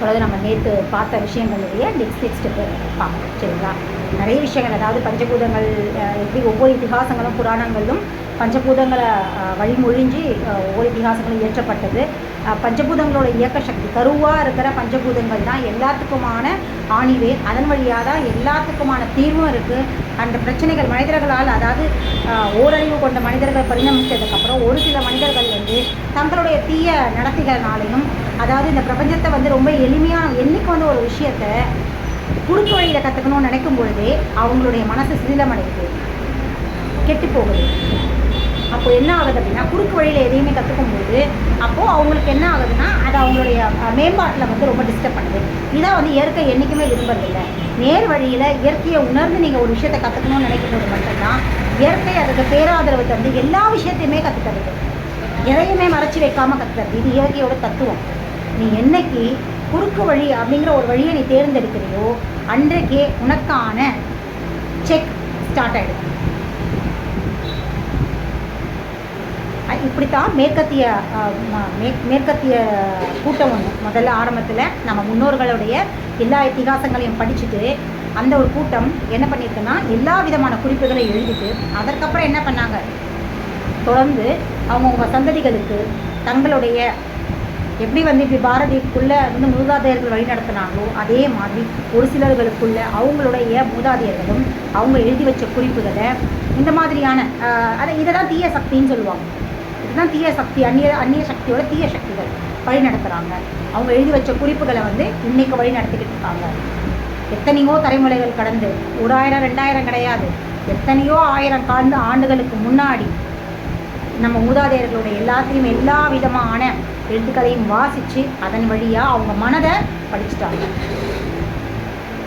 அதாவது நம்ம நேற்று பார்த்த விஷயங்களுடைய நெக்ஸ்ட் நெக்ஸ்ட்டு பார்ப்போம். சரிங்களா? நிறைய விஷயங்கள் அதாவது பஞ்சபூதங்கள் எப்படி ஒவ்வொரு இதிகாசங்களும் புராணங்களும் பஞ்சபூதங்களை வழிமொழிஞ்சு ஒவ்வொரு இதிகாசங்களும் இயற்றப்பட்டது. பஞ்சபூதங்களோட இயக்க சக்தி கருவாக இருக்கிற பஞ்சபூதங்கள் தான் எல்லாத்துக்குமான ஆணிவே அதன் வழியாக தான் எல்லாத்துக்குமான தீர்வும் இருக்குது அந்த பிரச்சனைகள் மனிதர்களால் அதாவது ஓரறிவு கொண்ட மனிதர்கள் பரிணமித்ததுக்கப்புறம் ஒரு சில மனிதர்கள் வந்து தங்களுடைய தீய நடத்திகளினாலையும் அதாவது இந்த பிரபஞ்சத்தை வந்து ரொம்ப எளிமையாக என்றைக்கு வந்து ஒரு விஷயத்த குறுக்கு வழியில் கற்றுக்கணும்னு நினைக்கும் பொழுதே அவங்களுடைய மனசு சிதிலமடையுது. கெட்டு போகுது. அப்போ என்ன ஆகுது அப்படின்னா குறுக்கு வழியில் எதையுமே கற்றுக்கும்போது அப்போது அவங்களுக்கு என்ன ஆகுதுன்னா அது அவங்களுடைய மேம்பாட்டில் வந்து ரொம்ப டிஸ்டர்ப் பண்ணுது. இதான் வந்து இயற்கை என்றைக்குமே விரும்புறதில்லை. நேர் வழியில் இயற்கையை உணர்ந்து நீங்கள் ஒரு விஷயத்தை கற்றுக்கணும்னு நினைக்கும் போது மட்டும்தான் இயற்கை அதுக்கு பேராதரவு தந்து எல்லா விஷயத்தையுமே கற்றுத் எதையுமே மறைச்சி வைக்காமல் கற்றுறது இது இயற்கையோட தத்துவம். நீ என்னைக்கு குறுக்கு வழி அப்படிங்கிற ஒரு வழியை நீ தேர்ந்தெடுக்கிறியோ அன்றைக்கே உனக்கான செக் ஸ்டார்ட் ஆகிடுது இப்படித்தான் மேற்கத்திய மே- மேற்கத்திய கூட்டம் ஒன்று முதல்ல ஆரம்பத்தில் நம்ம முன்னோர்களுடைய எல்லா இத்திகாசங்களையும் படிச்சுட்டு அந்த ஒரு கூட்டம் என்ன பண்ணியிருக்குன்னா எல்லா விதமான குறிப்புகளை எழுதிட்டு அதற்கப்புறம் என்ன பண்ணாங்க? தொடர்ந்து அவங்கவுங்க சந்ததிகளுக்கு தங்களுடைய எப்படி வந்து இப்படி பாரதிக்குள்ளே வந்து மூதாதையர்கள் வழி நடத்தினாங்களோ அதே மாதிரி ஒரு சிலர்களுக்குள்ள அவங்களுடைய மூதாதையர்களும் அவங்க எழுதி வச்ச குறிப்புகளை இந்த மாதிரியான அதை இதை தான் தீய சக்தின்னு சொல்லுவாங்க. இதுதான் தீய சக்தி அந்நிய அந்நிய சக்தியோட தீய சக்திகள் வழி நடத்துகிறாங்க அவங்க எழுதி வச்ச குறிப்புகளை வந்து இன்னைக்கு வழி நடத்திக்கிட்டு இருக்காங்க. எத்தனையோ தலைமுறைகள் கடந்து ஒரு ஆயிரம் ரெண்டாயிரம் கிடையாது. எத்தனையோ ஆயிரம் காண்டு ஆண்டுகளுக்கு முன்னாடி நம்ம மூதாதையர்களுடைய எல்லாத்தையும் எல்லா விதமான எழுத்துக்களையும் வாசித்து அதன் வழியாக அவங்க மனதை படிச்சுட்டாங்க.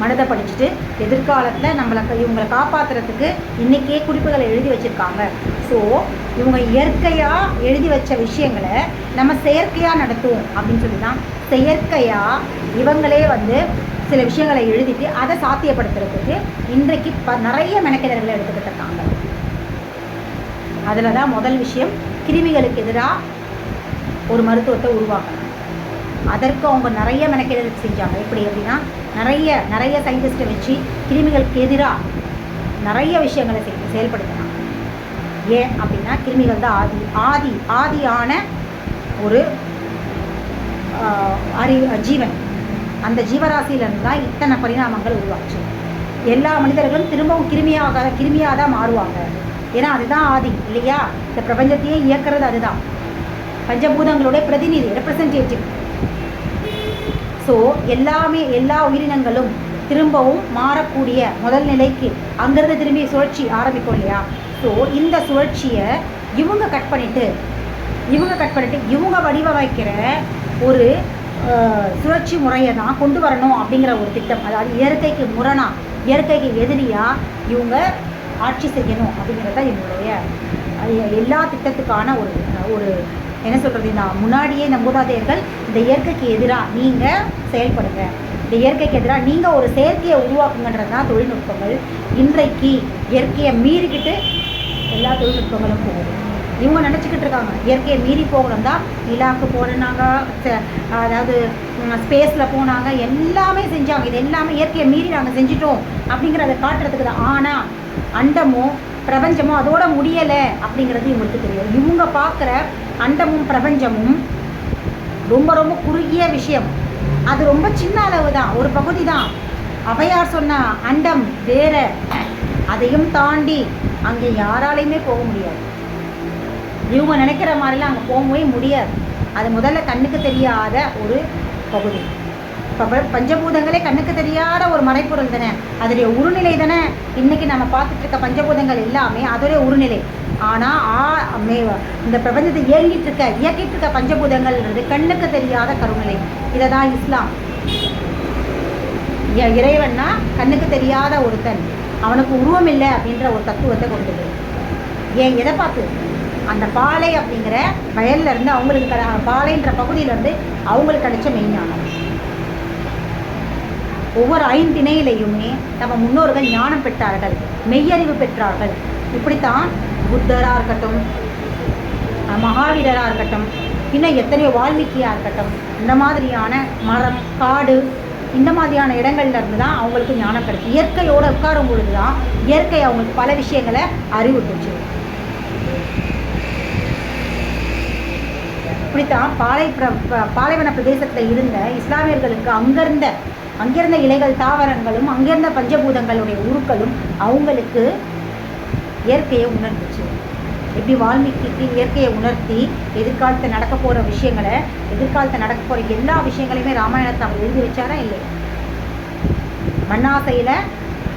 மனதை படிச்சுட்டு எதிர்காலத்தில் நம்மளை இவங்களை காப்பாற்றுறதுக்கு இன்றைக்கே குறிப்புகளை எழுதி வச்சுருக்காங்க. ஸோ இவங்க இயற்கையாக எழுதி வச்ச விஷயங்களை நம்ம செயற்கையாக நடத்துவோம் அப்படின்னு சொல்லி தான் செயற்கையாக இவங்களே வந்து சில விஷயங்களை எழுதிட்டு அதை சாத்தியப்படுத்துறதுக்கு இன்றைக்கு ப நிறைய மெனக்கெடர்களை எடுத்துக்கிட்டு இருக்காங்க. அதில் தான் முதல் விஷயம் கிருமிகளுக்கு எதிராக ஒரு மருத்துவத்தை உருவாக்கணும். அதற்கு அவங்க நிறைய மெனக்கெடல் செஞ்சாங்க. எப்படி அப்படின்னா நிறைய நிறைய சயின்டிஸ்ட்டை வச்சு கிருமிகளுக்கு எதிராக நிறைய விஷயங்களை செய் செயல்படுத்தினாங்க. ஏன் அப்படின்னா கிருமிகள் தான் ஆதி ஆதி ஆதியான ஒரு அறி ஜீவன். அந்த ஜீவராசியிலிருந்து தான் இத்தனை பரிணாமங்கள் உருவாச்சு. எல்லா மனிதர்களும் திரும்பவும் கிருமியாக கிருமியாக தான் மாறுவாங்க. ஏன்னா அதுதான் ஆதி இல்லையா? இந்த பிரபஞ்சத்தையே இயக்கிறது அதுதான். பஞ்சபூதங்களுடைய பிரதிநிதி ரெப்ரசன்டேட்டிவ் ஸோ எல்லாமே எல்லா உயிரினங்களும் திரும்பவும் மாறக்கூடிய முதல் நிலைக்கு அங்கேருந்து திரும்பி சுழற்சி ஆரம்பிக்கும் இல்லையா? ஸோ இந்த சுழற்சியை இவங்க கட் பண்ணிட்டு இவங்க கட் பண்ணிட்டு இவங்க வடிவமைக்கிற ஒரு சுழற்சி முறையை தான் கொண்டு வரணும் அப்படிங்கிற ஒரு திட்டம். அதாவது இயற்கைக்கு முரணாக இயற்கைக்கு எதிரியாக இவங்க ஆட்சி செய்யணும் அப்படிங்கிறது தான் இவங்களுடைய எல்லா திட்டத்துக்கான ஒரு ஒரு என்ன சொல்கிறது இந்த முன்னாடியே இந்த மூதாதையர்கள் இந்த இயற்கைக்கு எதிராக நீங்கள் செயல்படுங்க. இந்த இயற்கைக்கு எதிராக நீங்கள் ஒரு செயற்கையை உருவாக்குங்கன்றது தான் தொழில்நுட்பங்கள். இன்றைக்கு இயற்கையை மீறிக்கிட்டு எல்லா தொழில்நுட்பங்களும் போகுது. இவங்க நினச்சிக்கிட்டு இருக்காங்க. இயற்கையை மீறி போகணும் தான் நிலாவுக்கு போனாங்க அதாவது ஸ்பேஸில் போனாங்க. எல்லாமே செஞ்சாங்க. இது எல்லாமே இயற்கையை மீறி நாங்கள் செஞ்சிட்டோம் அப்படிங்கிறத காட்டுறதுக்கு தான். ஆனால் அண்டமோ பிரபஞ்சமும் அதோட முடியலை அப்படிங்கிறது இவங்களுக்கு தெரியும். இவங்க பார்க்குற அண்டமும் பிரபஞ்சமும் ரொம்ப ரொம்ப குறுகிய விஷயம். அது ரொம்ப சின்ன அளவு தான் ஒரு பகுதி தான். அவையார் சொன்ன அண்டம் வேற. அதையும் தாண்டி அங்கே யாராலையுமே போக முடியாது. இவங்க நினைக்கிற மாதிரிலாம் அங்கே போகவே முடியாது. அது முதல்ல கண்ணுக்கு தெரியாத ஒரு பகுதி. இப்போ பஞ்சபூதங்களே கண்ணுக்கு தெரியாத ஒரு மறைப்பொருள் தானே? அதோடைய உருநிலை தானே? இன்னைக்கு நம்ம பார்த்துட்டு இருக்க பஞ்சபூதங்கள் எல்லாமே அதோடைய உருநிலை. ஆனால் ஆ மே இந்த பிரபஞ்சத்தை இயங்கிட்டு இருக்க இயக்கிட்டு இருக்க பஞ்சபூதங்கள்ன்றது கண்ணுக்கு தெரியாத கருநிலை. இதை தான் இஸ்லாம் இறைவன்னா கண்ணுக்கு தெரியாத ஒருத்தன். அவனுக்கு உருவம் இல்லை அப்படின்ற ஒரு தத்துவத்தை கொண்டது ஏன் எதை பார்த்து? அந்த பாலை அப்படிங்கிற வயல்ல இருந்து அவங்களுக்கு பாலைன்ற பகுதியிலேருந்து அவங்களுக்கு கிடைச்ச மெய்ஞானம். ஒவ்வொரு ஐந்திணையிலையுமே நம்ம முன்னோர்கள் ஞானம் பெற்றார்கள் மெய்யறிவு பெற்றார்கள். இப்படித்தான் புத்தராக இருக்கட்டும் மகாவீரராக இருக்கட்டும் இன்னும் எத்தனையோ வால்மீகியாக இருக்கட்டும் இந்த மாதிரியான மரம் காடு இந்த மாதிரியான இடங்கள்ல இருந்து தான் அவங்களுக்கு ஞானம் கிடைக்கும். இயற்கையோடு உட்காரும் பொழுது தான் இயற்கை அவங்களுக்கு பல விஷயங்களை அறிவுட்டுச்சு இப்படித்தான் பாலை ப- பாலைவன பிரதேசத்தில் இருந்த இஸ்லாமியர்களுக்கு அங்கிருந்த அங்கிருந்த இலைகள் தாவரங்களும் அங்கிருந்த பஞ்சபூதங்களுடைய உருக்களும் அவங்களுக்கு இயற்கையை உணர்ந்துச்சு. எப்படி வால்மீகிக்கு இயற்கையை உணர்த்தி எதிர்காலத்தில் நடக்க போகிற விஷயங்களை எதிர்காலத்தில் நடக்க போகிற எல்லா விஷயங்களையுமே ராமாயணத்தை அவர் எழுதி வச்சாரா இல்லையா? மண்ணாசையில்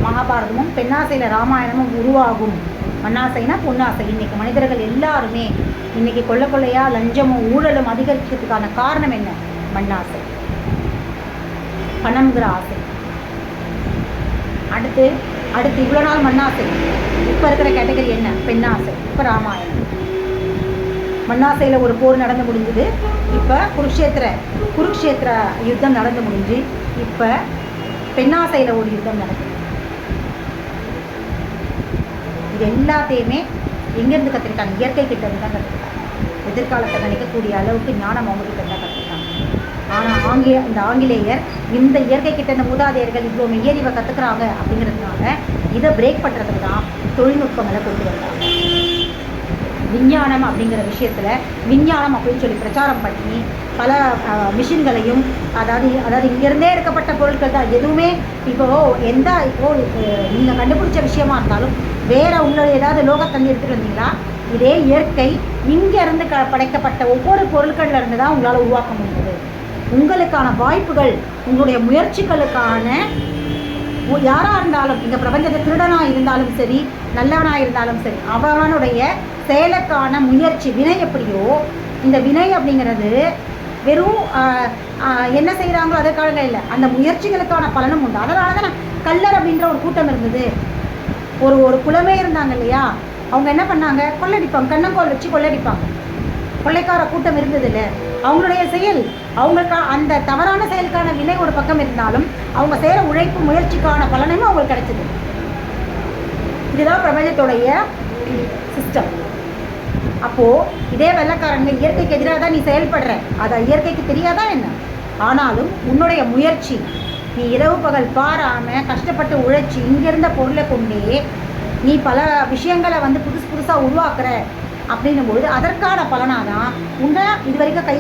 மகாபாரதமும் பெண்ணாசையில் ராமாயணமும் உருவாகும். மண்ணாசைனா பொன்னாசை. இன்றைக்கி மனிதர்கள் எல்லாருமே இன்றைக்கி கொள்ள கொள்ளையா லஞ்சமும் ஊழலும் அதிகரிக்கிறதுக்கான காரணம் என்ன? மண்ணாசை. பணம்ங்கிற ஆசை. அடுத்து அடுத்து இவ்வளோ நாள் மண்ணாசை இப்போ இருக்கிற கேட்டகரி என்ன? பெண்ணாசை இப்போ ராமாயணம். மண்ணாசையில் ஒரு போர் நடந்து முடிஞ்சுது. இப்போ குருக்ஷேத்திர குருக்ஷேத்திர யுத்தம் நடந்து முடிஞ்சு இப்போ பெண்ணாசையில் ஒரு யுத்தம் நடக்குது. இது எல்லாத்தையுமே எங்கேருந்து கற்றுக்கிட்டாங்க இயற்கை கிட்ட இருந்து தான் கற்றுக்கிட்டாங்க எதிர்காலத்தை நினைக்கக்கூடிய அளவுக்கு ஞானம் அவங்க கிட்ட தான் கற்றுக்கிட்டாங்க ஆனால் ஆங்கில இந்த ஆங்கிலேயர் இந்த இயற்கை கிட்ட இந்த மூதாதையர்கள் இவ்வளோ மெய்யறிவை கற்றுக்குறாங்க அப்படிங்கிறதுனால இதை பிரேக் பண்ணுறதுக்கு தான் தொழில்நுட்பங்களை கொண்டு வந்தாங்க. விஞ்ஞானம் அப்படிங்கிற விஷயத்தில் விஞ்ஞானம் அப்படின்னு சொல்லி பிரச்சாரம் பண்ணி பல மிஷின்களையும் அதாவது அதாவது இங்கேருந்தே எடுக்கப்பட்ட பொருட்கள் தான். எதுவுமே இப்போ எந்த இப்போ நீங்கள் கண்டுபிடிச்ச விஷயமா இருந்தாலும் வேறு உங்களுடைய ஏதாவது லோகத்தந்தி எடுத்துகிட்டு வந்தீங்களா? இதே இயற்கை இங்கேருந்து க படைக்கப்பட்ட ஒவ்வொரு பொருட்கள்லேருந்து தான் உங்களால் உருவாக்க முடியுது உங்களுக்கான வாய்ப்புகள் உங்களுடைய முயற்சிகளுக்கான யாராக இருந்தாலும் இந்த பிரபஞ்சத்தை திருடனாக இருந்தாலும் சரி நல்லவனாக இருந்தாலும் சரி அவனுடைய செயலுக்கான முயற்சி வினை எப்படியோ இந்த வினை அப்படிங்கிறது வெறும் என்ன செய்கிறாங்களோ அதற்காக இல்லை. அந்த முயற்சிகளுக்கான பலனும் உண்டு. அதனால தான் கல்லர் அப்படின்ற ஒரு கூட்டம் இருந்தது. ஒரு ஒரு குலமே இருந்தாங்க இல்லையா? அவங்க என்ன பண்ணாங்க? கொள்ளடிப்பாங்க. கண்ணங்கோல் வச்சு கொள்ளடிப்பாங்க. கொள்ளைக்கார கூட்டம் இருந்தது இல்லை அவங்களுடைய செயல் அவங்களுக்கு அந்த தவறான செயலுக்கான வினை ஒரு பக்கம் இருந்தாலும் அவங்க செய்கிற உழைப்பு முயற்சிக்கான பலனும் அவங்களுக்கு கிடைச்சது. இதுதான் பிரபஞ்சத்துடைய சிஸ்டம் அப்போது இதே வெள்ளக்காரங்க இயற்கைக்கு எதிராக தான் நீ செயல்படுற. அதை இயற்கைக்கு தெரியாதா என்ன? ஆனாலும் உன்னுடைய முயற்சி நீ இரவு பகல் பாராமல் கஷ்டப்பட்டு உழைச்சி இங்கிருந்த பொருளை கொண்டே நீ பல விஷயங்களை வந்து புதுசு புதுசாக உருவாக்குற. அப்படின்னும் பொழுது அதற்கான பலனாக தான் உன்னை இது வரைக்கும் கை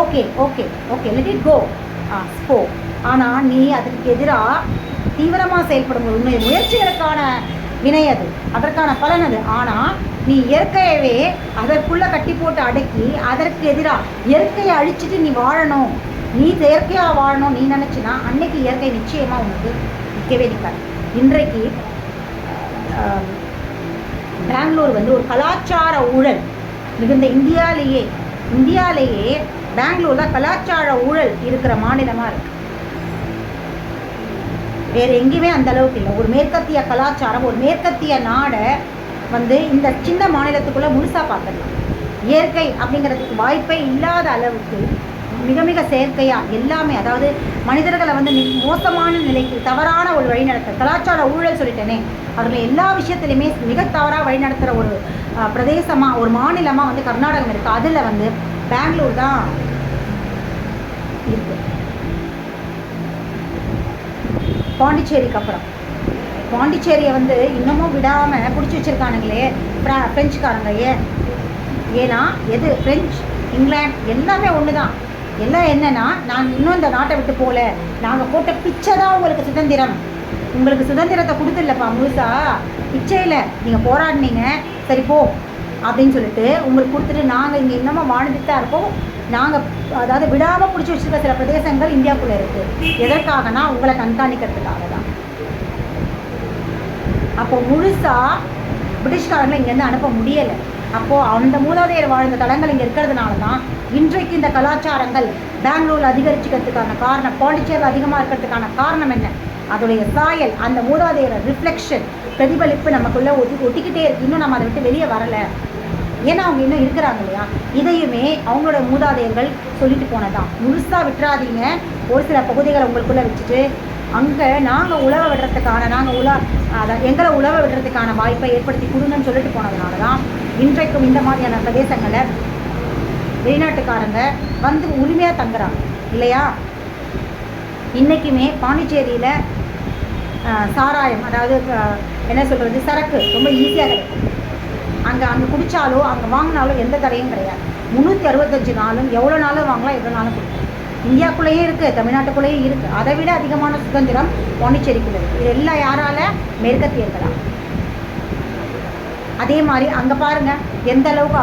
okay okay okay let it go ஸ்போ ஆனால் நீ அதற்கு எதிராக தீவிரமாக செயல்படும் போது உன்னுடைய முயற்சிகளுக்கான வினை அது அதற்கான பலன் அது. ஆனால் நீ இயற்கையவே அதற்குள்ளே கட்டி போட்டு அடக்கி அதற்கு எதிராக இயற்கையை அழிச்சிட்டு நீ வாழணும். நீ செயற்கையாக வாழணும் நீ நினச்சினா அன்னைக்கு இயற்கை நிச்சயமாக உனக்கு நிற்கவே நிற்காது இன்றைக்கு பெங்களூர் வந்து ஒரு கலாச்சார ஊழல். மிகுந்த இந்தியாலேயே இந்தியாலேயே பெங்களூரில் கலாச்சார ஊழல் இருக்கிற மாநிலமாக இருக்கு. வேறு எங்கேயுமே அந்த அளவுக்கு இல்லை. ஒரு மேற்கத்திய கலாச்சாரம் ஒரு மேற்கத்திய நாடை வந்து இந்த சின்ன மாநிலத்துக்குள்ளே முழுசாக பார்த்துடலாம் இயற்கை அப்படிங்கிறதுக்கு வாய்ப்பே இல்லாத அளவுக்கு மிக மிக செயற்கையாக எல்லாமே அதாவது மனிதர்களை வந்து மி- மோசமான நிலைக்கு தவறான ஒரு வழிநடத்தல் கலாச்சார ஊழல் சொல்லிட்டேனே அதில் எல்லா விஷயத்துலையுமே மிக தவறாக வழிநடத்துகிற ஒரு பிரதேசமாக ஒரு மாநிலமாக வந்து கர்நாடகம் இருக்குது அதில் வந்து பெங்களூர் தான் இருக்குது பாண்டிச்சேரிக்கு அப்புறம். பாண்டிச்சேரியை வந்து இன்னமும் விடாமல் பிடிச்சி வச்சுருக்கானுங்களே ஃப்ரா- பிரெஞ்சுக்காரங்க. ஏன்? ஏன்னா எது? பிரெஞ்சு இங்கிலாந்து எல்லாமே ஒன்று தான் எல்லாம் என்னன்னா நாங்கள் இன்னும் இந்த நாட்டை விட்டு போகல. நாங்கள் போட்ட பிச்சை தான் உங்களுக்கு சுதந்திரம். உங்களுக்கு சுதந்திரத்தை கொடுத்துடலப்பா முழுசா. பிச்சையில் நீங்கள் போராடினீங்க. சரி போ. அப்படின்னு சொல்லிட்டு உங்களுக்கு கொடுத்துட்டு நாங்கள் இங்கே இன்னமும் வாழ்ந்துட்டு தான் இருப்போம் நாங்கள் அதாவது விடாமல் பிடிச்சி வச்சுருக்க சில பிரதேசங்கள் இந்தியாவுக்குள்ளே இருக்குது எதற்காகனா உங்களை கண்காணிக்கிறதுக்காக தான். அப்போ முழுசாக பிரிட்டிஷ்காரங்களை இங்கேருந்து அனுப்ப முடியலை. அப்போது அந்த மூலாதையர் வாழ்ந்த தலங்கள் இங்கே இருக்கிறதுனால தான் இன்றைக்கு இந்த கலாச்சாரங்கள் பெங்களூரில் அதிகரிச்சுக்கிறதுக்கான காரணம் பாண்டிச்சேரியில் அதிகமாக இருக்கிறதுக்கான காரணம் என்ன? அதோடைய சாயல் அந்த மூதாதையர் ரிஃப்ளெக்ஷன் பிரதிபலிப்பு நமக்குள்ளே ஒட்டி ஒட்டிக்கிட்டே இருக்கு. இன்னும் நம்ம அதை விட்டு வெளியே வரலை. ஏன்னா அவங்க இன்னும் இருக்கிறாங்க இல்லையா? இதையுமே அவங்களோட மூதாதையர்கள் சொல்லிட்டு போனதான் முழுசாக விட்டுறாதீங்க. ஒரு சில பகுதிகளை உங்களுக்குள்ளே வச்சுட்டு அங்கே நாங்கள் உழவ விடுறதுக்கான நாங்கள் உலா அதை எங்களை உழவ விடுறதுக்கான வாய்ப்பை ஏற்படுத்தி கொடுங்கன்னு சொல்லிட்டு போனதுனால தான் இன்றைக்கும் இந்த மாதிரியான பிரதேசங்களை வெளிநாட்டுக்காரங்க வந்து உரிமையாக தங்குறாங்க. இல்லையா? இன்றைக்குமே பாண்டிச்சேரியில் சாராயம் அதாவது என்ன சொல்கிறது சரக்கு ரொம்ப ஈஸியாக கிடைக்கும். அங்கே அங்கே குடித்தாலோ அங்கே வாங்கினாலும் எந்த தடையும் கிடையாது. முந்நூற்றி அறுபத்தஞ்சு நாளும் எவ்வளோ நாளும் வாங்கலாம் எவ்வளோ நாளும் கொடுக்கும் இந்தியாக்குள்ளேயே இருக்குது தமிழ்நாட்டுக்குள்ளேயே இருக்குது அதை விட அதிகமான சுதந்திரம் பாண்டிச்சேரிக்குள்ளே இருக்குது இது எல்லாம் யாரால மேற்கத்தியர்களா அதே மாதிரி அங்கே பாருங்க எந்த அளவுக்கு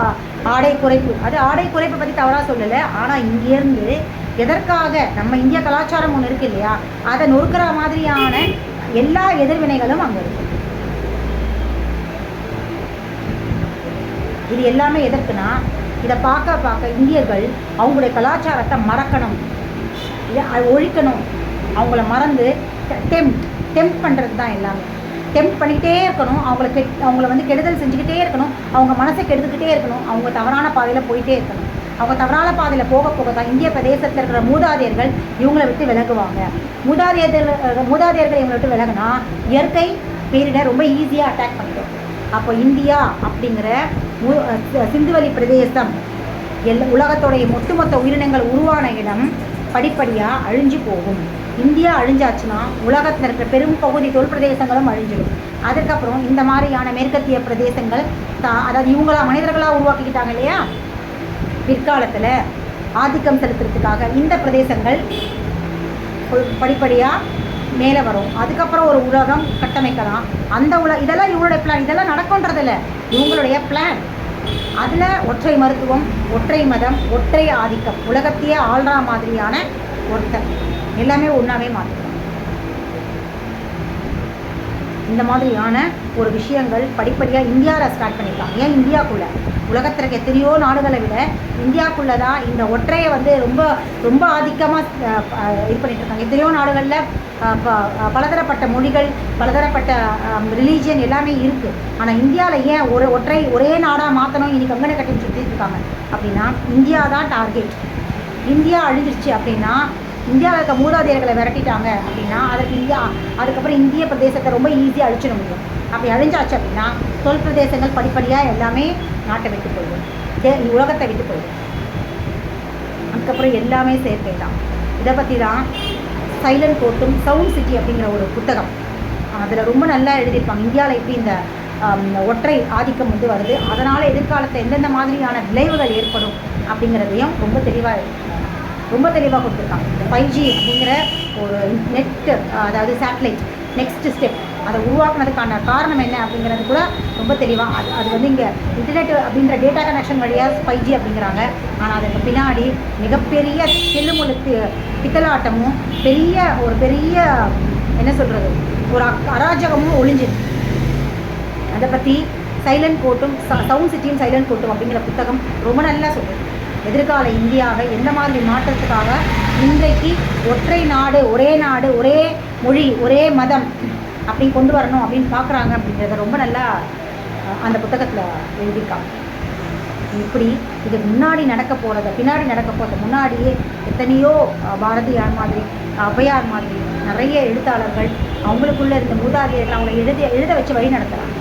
ஆடை குறைப்பு. அது ஆடை குறைப்பை பற்றி தவறாக சொல்லலை. ஆனால் இங்கேருந்து எதற்காக நம்ம இந்திய கலாச்சாரம் ஒன்று இருக்கு இல்லையா? அதை நொறுக்கிற மாதிரியான எல்லா எதிர்வினைகளும் அங்கே இருக்கு. இது எல்லாமே எதற்குனா இதை பார்க்க பார்க்க இந்தியர்கள் அவங்களுடைய கலாச்சாரத்தை மறக்கணும். இதை ஒழிக்கணும். அவங்கள மறந்து டெம்ப் டெம்ப் பண்ணுறது தான் எல்லாமே. டெம்ப் பண்ணிக்கிட்டே இருக்கணும். அவங்கள கெட் அவங்கள வந்து கெடுதல் செஞ்சுக்கிட்டே இருக்கணும். அவங்க மனசை கெடுத்துக்கிட்டே இருக்கணும். அவங்க தவறான பாதையில் போயிட்டே இருக்கணும். அவங்க தவறான பாதையில் போக போக தான் இந்திய பிரதேசத்தில் இருக்கிற மூதாதையர்கள் இவங்களை விட்டு விலகுவாங்க. மூதாதையர்கள் மூதாதையர்கள் இவங்களை விட்டு விலகுனா இயற்கை பேரிடர் ரொம்ப ஈஸியாக அட்டாக் பண்ணிடும். அப்போ இந்தியா அப்படிங்கிற மு- சிந்துவெளி பிரதேசம் எல் உலகத்தோடைய ஒட்டுமொத்த உயிரினங்கள் உருவான இடம் படிப்படியாக அழிஞ்சு போகும். இந்தியா அழிஞ்சாச்சுன்னா உலகத்தில் இருக்கிற பெரும் பகுதி தொல் பிரதேசங்களும் அழிஞ்சிடும். அதுக்கப்புறம் இந்த மாதிரியான மேற்கத்திய பிரதேசங்கள் தா அதாவது இவங்களா மனிதர்களாக உருவாக்கிக்கிட்டாங்க இல்லையா? பிற்காலத்தில் ஆதிக்கம் செலுத்துறதுக்காக இந்த பிரதேசங்கள் படிப்படியாக மேலே வரும். அதுக்கப்புறம் ஒரு உலகம் கட்டமைக்கலாம். அந்த உல இதெல்லாம் இவங்களுடைய பிளான் இதெல்லாம் நடக்கும்ன்றதில்ல. இவங்களுடைய பிளான் அதில் ஒற்றை மருத்துவம் ஒற்றை மதம் ஒற்றை ஆதிக்கம். உலகத்தையே ஆள்ற மாதிரியான ஒருத்தர். எல்லாமே ஒன்றாவே மாற்றிக்கலாம் இந்த மாதிரியான ஒரு விஷயங்கள் படிப்படியாக இந்தியாவில் ஸ்டார்ட் பண்ணியிருக்காங்க ஏன் இந்தியாக்குள்ளே? உலகத்தில் இருக்க எத்தனையோ நாடுகளை விட இந்தியாக்குள்ளே தான் இந்த ஒற்றையை வந்து ரொம்ப ரொம்ப ஆதிக்கமாக இது பண்ணிட்டு இருக்காங்க. எத்தனையோ நாடுகளில் ப- பலதரப்பட்ட மொழிகள் பலதரப்பட்ட ரிலீஜியன் எல்லாமே இருக்குது ஆனால் இந்தியாவில் ஏன் ஒரு ஒற்றை ஒரே நாடாக மாற்றணும் இன்றைக்கி அங்கனை கட்டி சுற்றிட்டு இருக்காங்க. அப்படின்னா இந்தியா தான் டார்கெட் இந்தியா அழிஞ்சிருச்சு அப்படின்னா இந்தியாவில் இருக்க மூதாதையர்களை விரட்டிட்டாங்க அப்படின்னா அதற்கு இந்தியா அதுக்கப்புறம் இந்திய பிரதேசத்தை ரொம்ப ஈஸியாக அழிச்சிட முடியும். அப்படி அழிஞ்சாச்சு அப்படின்னா தொல் பிரதேசங்கள் படிப்படியாக எல்லாமே நாட்டை விட்டு போயிடும். உலகத்தை விட்டு போயிடும். அதுக்கப்புறம் எல்லாமே சேர்க்கை தான். இதை பற்றி தான் சைலண்ட் கோட்டும் சவுண்ட் சிட்டி அப்படிங்கிற ஒரு புத்தகம். அதில் ரொம்ப நல்லா எழுதியிருப்பாங்க. இந்தியாவில் எப்படி இந்த ஒற்றை ஆதிக்கம் வந்து வருது அதனால் எதிர்காலத்தில் எந்தெந்த மாதிரியான விளைவுகள் ஏற்படும் அப்படிங்கிறதையும் ரொம்ப தெளிவாக எழுதியிருக்காங்க ரொம்ப தெளிவாக கொடுத்துருக்காங்க. இந்த ஃபைவ் ஜி அப்படிங்கிற ஒரு நெட்டு அதாவது சேட்டலைட் நெக்ஸ்ட் ஸ்டெப் அதை உருவாக்குனதுக்கான காரணம் என்ன அப்படிங்கிறது கூட ரொம்ப தெளிவாக அது அது வந்து இங்கே இன்டர்நெட் அப்படின்ற டேட்டா கனெக்ஷன் வழியாக ஃபைவ் ஜி அப்படிங்கிறாங்க. ஆனால் அதுக்கு பின்னாடி மிகப்பெரிய செல்லுமொழி பித்தலாட்டமும் பெரிய ஒரு பெரிய என்ன சொல்கிறது ஒரு அக்- அராஜகமும் ஒளிஞ்சிருக்கு அதை பற்றி சைலண்ட் கோட்டும் சவுண்ட் சிட்டியும் சைலண்ட் கோட்டும் அப்படிங்கிற புத்தகம் ரொம்ப நல்லா சொல்லுது. எதிர்கால இந்தியாவை எந்த மாதிரி மாற்றத்துக்காக இன்றைக்கு ஒற்றை நாடு ஒரே நாடு ஒரே மொழி ஒரே மதம் அப்படி கொண்டு வரணும் அப்படின்னு பார்க்குறாங்க அப்படின்றத ரொம்ப நல்லா அந்த புத்தகத்தில் எழுதியிருக்காங்க. இப்படி இது முன்னாடி நடக்க போகிறத பின்னாடி நடக்க போகிறத முன்னாடியே எத்தனையோ பாரதியார் மாதிரி ஔவையார் மாதிரி நிறைய எழுத்தாளர்கள் அவங்களுக்குள்ளே இருந்த மூதாதையர்கள் அவங்களை எழுதி எழுத வச்சு வழி நடத்துகிறாங்க